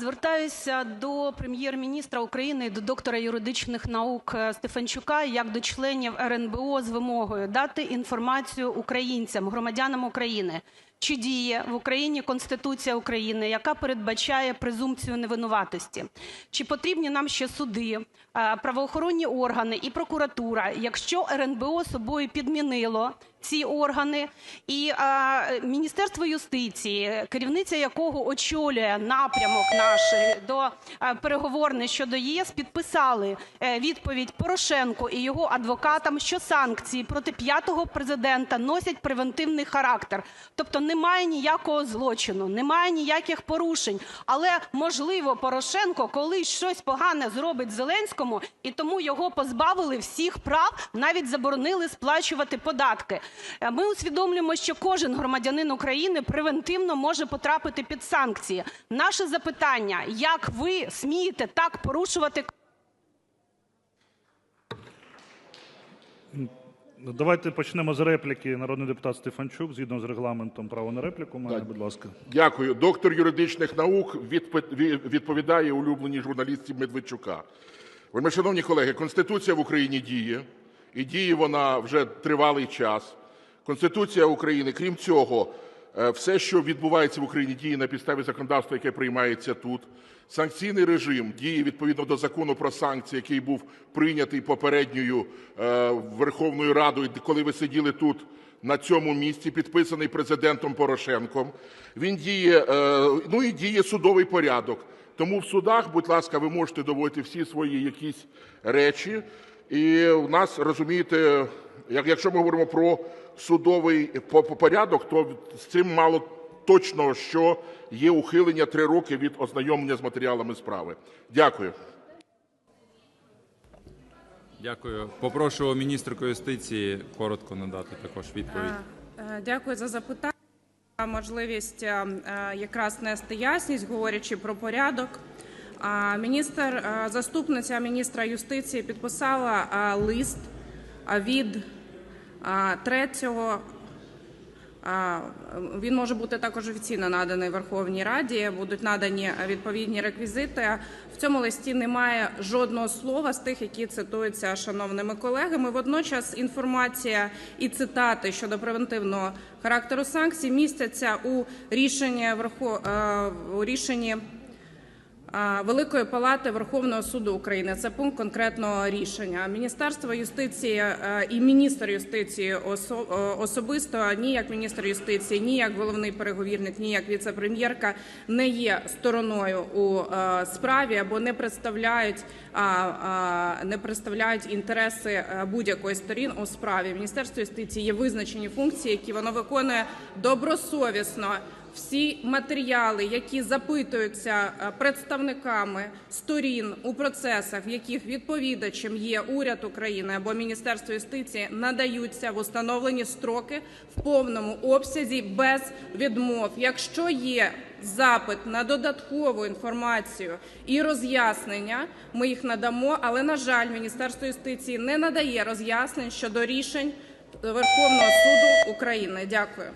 Звертаюся до Прем'єр-міністра України до доктора юридичних наук Стефанчука як до членів РНБО з вимогою дати інформацію українцям, громадянам України, чи діє в Україні Конституція України, яка передбачає презумпцію невинуватості, чи потрібні нам ще суди, правоохоронні органи і прокуратура, якщо РНБО собою підмінило ці органи. І Міністерство юстиції, керівниця якого очолює напрямок наш до переговорний щодо ЄС, підписали відповідь Порошенку і його адвокатам, що санкції проти п'ятого Президента носять превентивний характер. Тобто немає ніякого злочину, немає ніяких порушень. Але, можливо, Порошенко колись щось погане зробить Зеленському, і тому його позбавили всіх прав, навіть заборонили сплачувати податки. Ми усвідомлюємо, що кожен громадянин України превентивно може потрапити під санкції. Наше запитання: як ви смієте так порушувати… Давайте почнемо з репліки. Народний депутат Стефанчук, згідно з Регламентом, право на репліку має, будь ласка. Дякую. Доктор юридичних наук відповідає улюбленій журналістці Медведчука. Вельмишановні колеги, Конституція в Україні діє, і діє вона вже тривалий час. Конституція України, крім цього, все, що відбувається в Україні, діє на підставі законодавства, яке приймається тут. Санкційний режим діє відповідно до Закону про санкції, який був прийнятий попередньою Верховною Радою, коли ви сиділи тут на цьому місці, підписаний Президентом Порошенком. Він діє, ну і діє судовий порядок. Тому в судах, будь ласка, ви можете доводити всі свої якісь речі. І у нас, розумієте, якщо ми говоримо про судовий порядок, то з цим мало точно, що є ухилення 3 роки від ознайомлення з матеріалами справи. Дякую. Дякую. Попрошу міністерку юстиції коротко надати також відповідь. Е, Дякую за запитання. Можливість е, якраз нести ясність, говорячи про порядок. А, Міністр, е, заступниця міністра юстиції підписала е, лист е, від е, 3 а, Він може бути також офіційно наданий Верховній Раді. Будуть надані відповідні реквізити. В цьому листі немає жодного слова з тих, які цитуються шановними колегами. Водночас інформація і цитати щодо превентивного характеру санкцій містяться у рішенні Верхов... у рішенні. Великої палати Верховного суду України. Це пункт конкретного рішення. Міністерство юстиції і міністр юстиції особисто, ні як міністр юстиції, ні як головний переговірник, ні як віце-прем'єрка не є стороною у справі або не представляють не представляють інтереси будь-якої сторін у справі. Міністерство юстиції є визначені функції, які воно виконує добросовісно. Всі матеріали, які запитуються представниками сторін у процесах, в яких відповідачем є уряд України або Міністерство юстиції, надаються в установлені строки в повному обсязі без відмов. Якщо є запит на додаткову інформацію і роз'яснення, ми їх надамо. Але на жаль, Міністерство юстиції не надає роз'яснень щодо рішень Верховного суду України. Дякую.